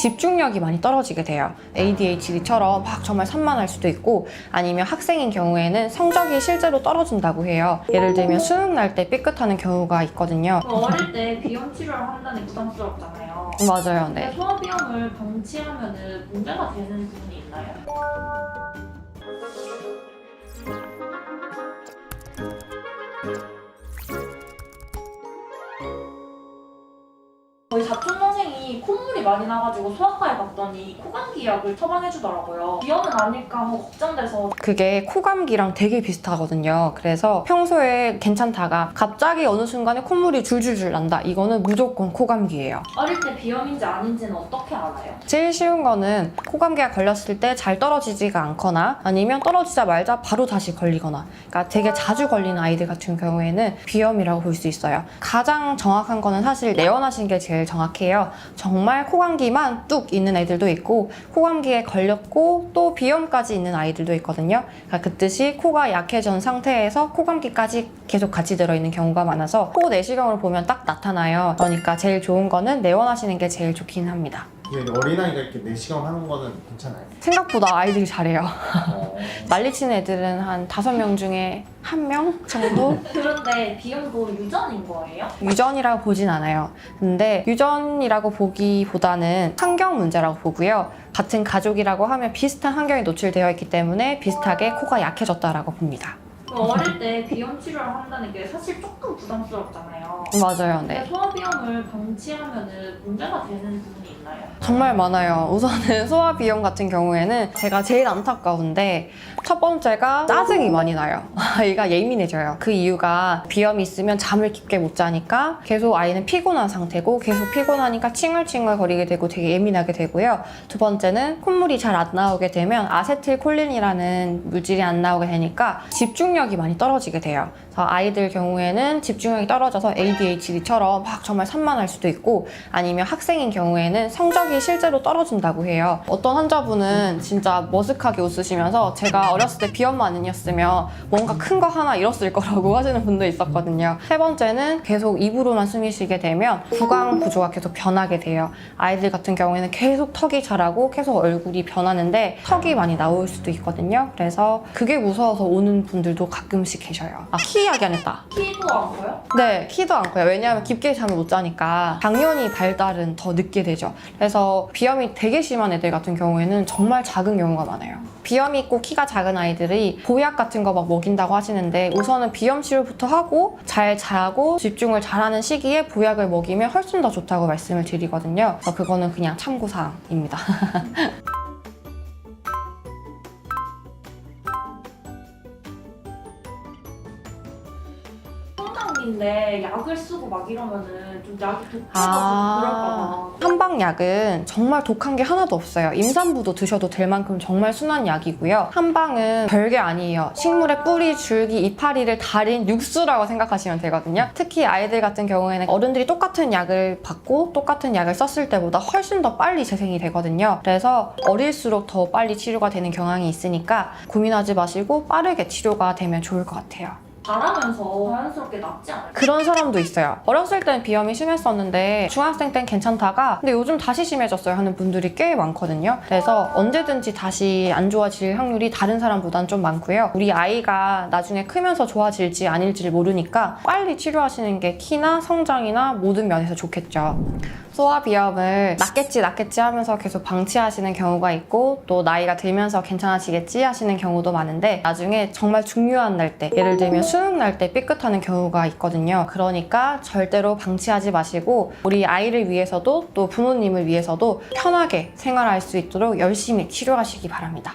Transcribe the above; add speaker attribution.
Speaker 1: 집중력이 많이 떨어지게 돼요. ADHD처럼 막 정말 산만할 수도 있고 아니면 학생인 경우에는 성적이 실제로 떨어진다고 해요. 예를 들면 수능 날 때 삐끗하는 경우가 있거든요.
Speaker 2: 어릴 때 비염 치료를 한다니 부담스럽잖아요.
Speaker 1: 맞아요. 네.
Speaker 2: 소화비염을 방치하면 문제가 되는 부분이 있나요? 콧물이 많이 나가지고 소아과에 갔더니 코감기 약을 처방해주더라고요. 비염은 아닐까 하고 걱정돼서
Speaker 1: 그게 코감기랑 되게 비슷하거든요. 그래서 평소에 괜찮다가 갑자기 어느 순간에 콧물이 줄줄줄 난다. 이거는 무조건 코감기예요.
Speaker 2: 어릴 때 비염인지 아닌지는 어떻게 알아요?
Speaker 1: 제일 쉬운 거는 코감기가 걸렸을 때 잘 떨어지지가 않거나 아니면 떨어지자마자 바로 다시 걸리거나 그러니까 되게 자주 걸리는 아이들 같은 경우에는 비염이라고 볼 수 있어요. 가장 정확한 거는 사실 내원하신 게 제일 정확해요. 정말 코감기만 뚝 있는 애들도 있고 코감기에 걸렸고 또 비염까지 있는 아이들도 있거든요. 그러니까 그 뜻이 코가 약해진 상태에서 코감기까지 계속 같이 들어있는 경우가 많아서 코 내시경을 보면 딱 나타나요. 그러니까 제일 좋은 거는 내원하시는 게 제일 좋긴 합니다.
Speaker 3: 이게 어린아이가 이렇게 내시경 하는 거는 괜찮아요?
Speaker 1: 생각보다 아이들이 잘해요.
Speaker 3: 어,
Speaker 1: 난리치는 애들은 한 다섯 명 중에 한 명 정도?
Speaker 2: 그런데 비염도 유전인 거예요?
Speaker 1: 유전이라고 보진 않아요. 근데 유전이라고 보기보다는 환경 문제라고 보고요. 같은 가족이라고 하면 비슷한 환경에 노출되어 있기 때문에 비슷하게 코가 약해졌다라고 봅니다.
Speaker 2: 어릴 때 비염 치료를 한다는 게 사실 조금 부담스럽잖아요.
Speaker 1: 맞아요.
Speaker 2: 근데
Speaker 1: 네.
Speaker 2: 소화비염을 방치하면 문제가 되는 부분이 있나요?
Speaker 1: 정말 많아요. 우선은 소화 비염 같은 경우에는 제가 제일 안타까운데 첫 번째가 짜증이 많이 나요. 아이가 예민해져요. 그 이유가 비염이 있으면 잠을 깊게 못 자니까 계속 아이는 피곤한 상태고 계속 피곤하니까 칭얼칭얼 거리게 되고 되게 예민하게 되고요. 두 번째는 콧물이 잘 안 나오게 되면 아세틸콜린이라는 물질이 안 나오게 되니까 집중력이 많이 떨어지게 돼요. 그래서 아이들 경우에는 집중력이 떨어져서 ADHD처럼 막 정말 산만할 수도 있고 아니면 학생인 경우에는 성적이 실제로 떨어진다고 해요. 어떤 환자분은 진짜 머쓱하게 웃으시면서 제가 어렸을 때 비염만 아니었으면 뭔가 큰 거 하나 잃었을 거라고 하시는 분도 있었거든요. 세 번째는 계속 입으로만 숨이 쉬게 되면 구강 구조가 계속 변하게 돼요. 아이들 같은 경우에는 계속 턱이 자라고 계속 얼굴이 변하는데 턱이 많이 나올 수도 있거든요. 그래서 그게 무서워서 오는 분들도 가끔씩 계셔요. 아, 키 이야기 안 했다.
Speaker 2: 키도 안 커요?
Speaker 1: 네, 키도 않고요. 왜냐하면 깊게 잠을 못 자니까 당연히 발달은 더 늦게 되죠. 그래서 비염이 되게 심한 애들 같은 경우에는 정말 작은 경우가 많아요. 비염이 있고 키가 작은 아이들이 보약 같은 거 막 먹인다고 하시는데 우선은 비염 치료부터 하고 잘 자고 집중을 잘하는 시기에 보약을 먹이면 훨씬 더 좋다고 말씀을 드리거든요. 그래서 그거는 그냥 참고사항입니다.
Speaker 2: 성장기인데 약을 쓰고 막 이러면은 좀 약이 독해서
Speaker 1: 아.
Speaker 2: 그럴까 봐.
Speaker 1: 한방약은 정말 독한 게 하나도 없어요. 임산부도 드셔도 될 만큼 정말 순한 약이고요. 한방은 별게 아니에요. 식물의 뿌리, 줄기, 이파리를 달인 육수라고 생각하시면 되거든요. 특히 아이들 같은 경우에는 어른들이 똑같은 약을 받고 똑같은 약을 썼을 때보다 훨씬 더 빨리 재생이 되거든요. 그래서 어릴수록 더 빨리 치료가 되는 경향이 있으니까 고민하지 마시고 빠르게 치료가 되면 좋을 것 같아요.
Speaker 2: 자라면서 자연스럽게 낫지 않을까요?
Speaker 1: 그런 사람도 있어요. 어렸을 땐 비염이 심했었는데 중학생 땐 괜찮다가 근데 요즘 다시 심해졌어요 하는 분들이 꽤 많거든요. 그래서 언제든지 다시 안 좋아질 확률이 다른 사람보단 좀 많고요. 우리 아이가 나중에 크면서 좋아질지 아닐지를 모르니까 빨리 치료하시는 게 키나 성장이나 모든 면에서 좋겠죠. 소아 비염을 낫겠지 낫겠지 하면서 계속 방치하시는 경우가 있고 또 나이가 들면서 괜찮아지겠지 하시는 경우도 많은데 나중에 정말 중요한 날 때 예를 들면 수능 날 때 삐끗하는 경우가 있거든요. 그러니까 절대로 방치하지 마시고 우리 아이를 위해서도 또 부모님을 위해서도 편하게 생활할 수 있도록 열심히 치료하시기 바랍니다.